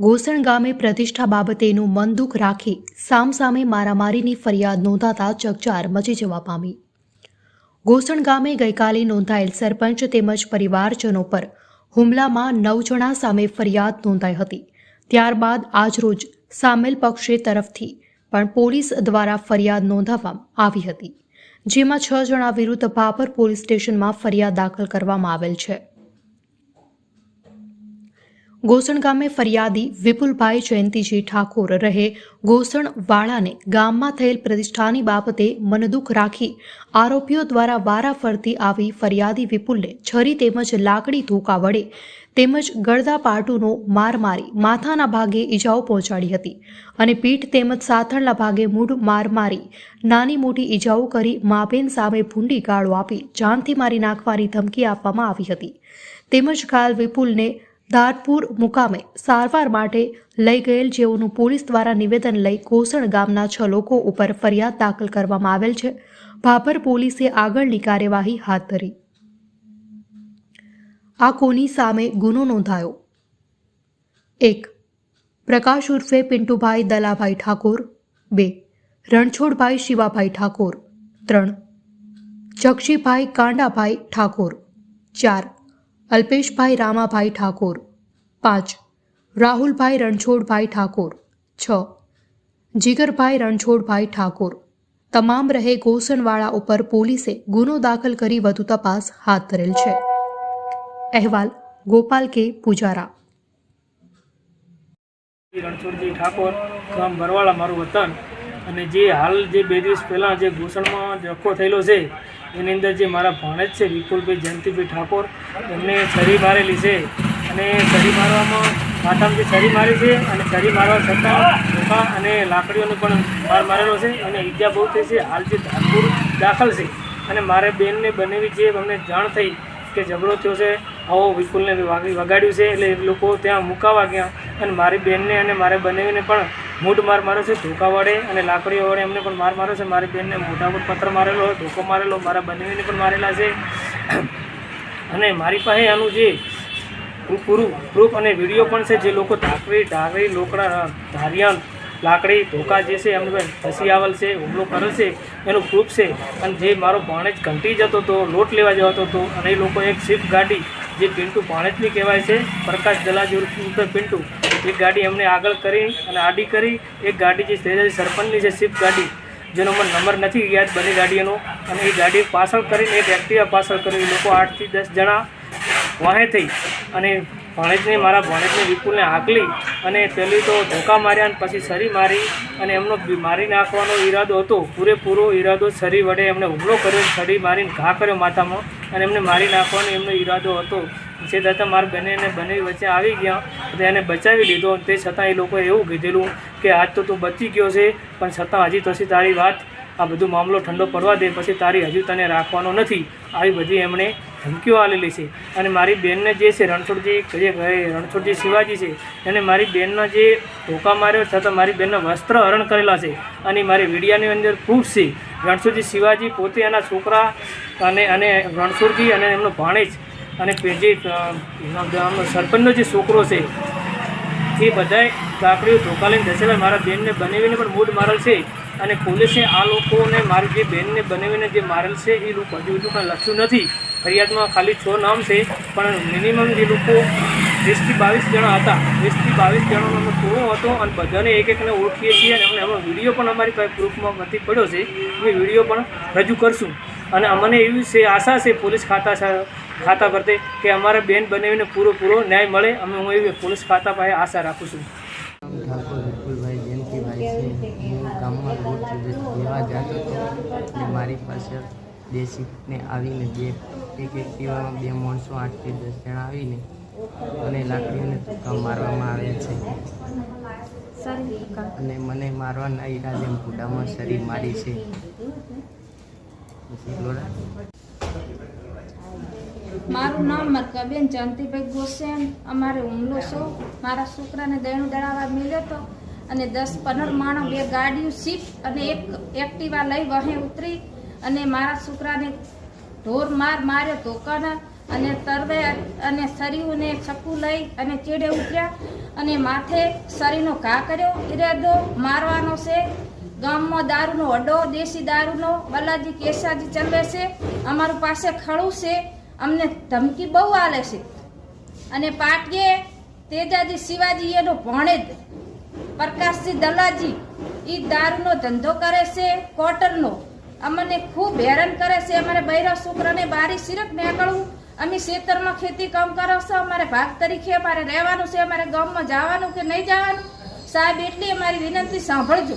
ગોસણ ગામે પ્રતિષ્ઠા બાબતેનું મન દુઃખ રાખી સામસામે મારામારીની ફરિયાદ નોંધાતા ચકચાર મચી જવા પામી. ગોસણ ગામે ગઈકાલે નોંધાયેલ સરપંચ તેમજ પરિવારજનો પર હુમલામાં નવ જણા સામે ફરિયાદ નોંધાઈ હતી. ત્યારબાદ આજરોજ સામેલ પક્ષે તરફથી પણ પોલીસ દ્વારા ફરિયાદ નોંધાવવામાં આવી હતી. જેમાં છ જણા વિરુદ્ધ ભાપર પોલીસ સ્ટેશનમાં ફરિયાદ દાખલ કરવામાં આવેલ છે. ગોસણ ગામે ફરિયાદી વિપુલભાઈ જયંતિજી ઠાકોર રહે. ગોસણ વાળાને ગામમાં થયેલ પ્રતિષ્ઠાની બાબતે મનદુખ રાખી આરોપીઓ દ્વારા વારાફરતી આવી ફરિયાદી વિપુલને છરી તેમજ લાકડી ધોકા વડે તેમજ ગળદા પાટુનો માર મારી માથાના ભાગે ઈજાઓ પહોંચાડી હતી અને પીઠ તેમજ સાથળના ભાગે મૂઢ માર મારી નાની મોટી ઈજાઓ કરી માબેન સામે ભૂંડી ગાળો આપી જાનથી મારી નાખવાની ધમકી આપવામાં આવી હતી. તેમજ ઘાયલ વિપુલને ધારપુર મુકામે સારવાર માટે લઈ ગયેલ જેઓનું પોલીસ દ્વારા નિવેદન લઈ કોસણ ગામના છ લોકો ઉપર ફરિયાદ દાખલ કરવામાં આવેલ છે. ભાભર પોલીસે આગળની કાર્યવાહી હાથ ધરી. આ કોની સામે ગુનો નોંધાયો? એક, પ્રકાશ ઉર્ફે પિન્ટુભાઈ દલાભાઈ ઠાકોર. બે, રણછોડભાઈ શિવાભાઈ ઠાકોર. ત્રણ જક્ષીભાઈ કાંડાભાઈ ઠાકોર. ચાર, અલ્પેશભાઈ રામાભાઈ ઠાકોર. પાંચ. રાહુલભાઈ રણછોડભાઈ ઠાકોર. છ. જીગરભાઈ રણછોડભાઈ ઠાકોર. તમામ રહે ગોસણવાળા ઉપર પોલીસે ગુનો દાખલ કરી વધુ તપાસ હાથ ધરેલ છે. અહેવાલ, ગોપાલ કે પૂજારા. રણછોડજી ઠાકોર, ગામ બરવાળા મારું વતન. અને જે હાલ જે બે દિવસ પહેલાં જે ઘૂસણમાં ધક્કો થયેલો છે, એની અંદર જે મારા ભાણેજ છે, વિપુલભાઈ જયંતિભાઈ ઠાકોર, એમને છરી મારેલી છે અને છરી મારવામાં માથામાં જે છરી મારી છે અને છરી મારવા છતાં ધોકા અને લાકડીઓને પણ માર મારેલો છે અને ઈજા બહુ થઈ છે. હાલ જે ધાનપુર દાખલ છે અને મારે બેનને બનેવી જે અમને જાણ થઈ કે ઝઘડો થયો છે. આવો વિપુલને વાગી વગાડ્યું છે એટલે એ લોકો ત્યાં મુકાવા ગયા અને મારી બેનને અને મારે બનેવીને પણ મૂઢ માર માર્યો છે. ધોકા વડે અને લાકડીઓ વડે એમને પણ માર માર્યો છે. મારી બેનને મોઢા પર પથ્થર મારેલો, ધોકો મારેલો, મારા બનેવીને પણ મારેલા છે. અને મારી પાસે આનું જે પૂરું પ્રૂફ અને વીડિયો પણ છે જે લોકો ઢાકરી ઢાકરી, લોકડા, ધારિયાન, લાકડી, ધોકા જે છે, એમને આવેલ છે, હુમલો કરે છે, એનું પ્રૂફ છે. અને જે મારો ભાણેજ ઘંટી જતો હતો લોટ લેવા જતો હતો અને એ લોકો એક સ્વિફ્ટ ગાડી, જે પિન્ટુ ભાણેજની કહેવાય છે, પ્રકાશ દલાજી ઉર્ફે પિન્ટુ એક ગાડી એમને આગળ કરી અને આડી કરી. એક ગાડી જે તેજાજી સરપંચની છે સ્વિફ્ટ ગાડી, જેનો મને નંબર નથી યાદ બની ગાડીઓનો અને એ ગાડી પાછળ કરીને એક એક્ટિવા પાછળ કરી લોકો આઠથી દસ જણા વાહે થઈ અને ભાણેજને મારા ભણેજને વિપુલને હાકલી અને પહેલી તો ધોકા માર્યા અને પછી સરી મારી અને એમનો મારી નાખવાનો ઈરાદો હતો. પૂરેપૂરો ઈરાદો સરી વડે એમને હુમલો કર્યો, સરી મારીને ઘા કર્યો માથામાં અને એમને મારી નાખવાનો એમનો ઈરાદો હતો. જે દાદા મારા બને અને બંને વચ્ચે આવી ગયા, તો એને બચાવી લીધો. તે છતાં એ લોકોએ એવું કીધેલું કે, આજ તો તું બચી ગયો છે, પણ છતાં હજી પછી તારી વાત આ બધું મામલો ઠંડો પડવા દે, પછી તારી હજુ તને રાખવાનો નથી. આવી બધી એમણે ધમકીઓ આવેલી છે. અને મારી બેનને જે છે, રણછોડજી, જે રણછોડજી શિવાજી છે, એને મારી બેનનો જે ધોકા માર્યો છતાં મારી બેનના વસ્ત્ર હરણ કરેલા છે. અને મારી વીડિયાની અંદર પ્રૂફ છે. રણછોડજી શિવાજી પોતે એના છોકરા અને અને રણછોડજી અને એમનો ભાણેજ અને જે સરપંચનો જે છોકરો છે, એ બધાય કાકડીઓ ધોકા લઈને ધસેલા મારા બેનને બનાવીને પણ મૂડ મારેલ છે. અને પોલીસે આ લોકોને, મારી જે બેનને બનાવીને જે મારેલ છે, એ લોકો હજુ હજુ કાંઈ લખ્યું નથી. ફરિયાદમાં ખાલી છ નામ છે, પણ મિનિમમ જે લોકો વીસથી બાવીસ જણા હતા, વીસથી બાવીસ જણાનો અમે ટોળો હતો અને બધાને એક એકને ઓળખીએ છીએ અને અમને એમનો વીડિયો પણ અમારી પાસે પ્રૂફમાં નથી પડ્યો છે. અમે વીડિયો પણ રજૂ કરશું. અને અમને એવી છે આશા છે પોલીસ ખાતા ખાતા પરતે કે અમારા બેન બનાવીને પૂરો પૂરો ન્યાય મળે. અમે હું એવી પોલીસ ખાતા પાસે આશા રાખું છું. મારી પાસે દેશીને આવીને બે એક એક્ટિવામાં બે માણસો આઠથી દસ જણા આવીને અને લાકડીઓને ધક્કા મારવામાં આવે છે. અને મને મારવાના ઈરાદે મોઢામાં શરીર મારી છે. મારું નામ મરકાબેન જયંતિભાઈ ગોસેન. અમારે હુમલો છો મારા છોકરાને દયણું દળાવા મળ્યો હતો અને દસ પંદર માણસ બે ગાડીઓ સીટ અને એક એક્ટિવા લઈ વહે ઉતરી અને મારા છોકરાને ઢોર માર માર્યો ધોકાના અને તરવે અને સરીઓને છક્કું લઈ અને ચીડે ઉતર્યા અને માથે સરીનો ઘા કર્યો. ઈરાદો મારવાનો છે. ગામમાં દારૂનો અડો, દેશી દારૂનો, બલાજી કેસાજી ચલવે છે. અમારું પાસે ખડું છે. અમને ધમકી બહુ આલે છે. અને પાટીએ તેજાજી શિવાજી એનો ભણેજ પ્રકાશજી દલાજી એ દારૂનો ધંધો કરે છે, કોટનનો. અમને ખૂબ હેરાન કરે છે. અમારે બૈરા છોકરાને બારી સિરક નીકળવું. અમે ખેતરમાં ખેતી કામ કરો છો. અમારે ભાગ તરીકે અમારે રહેવાનું છે. અમારે ગામમાં જવાનું કે નહીં જવાનું? સાહેબ, એટલી અમારી વિનંતી સાંભળજો.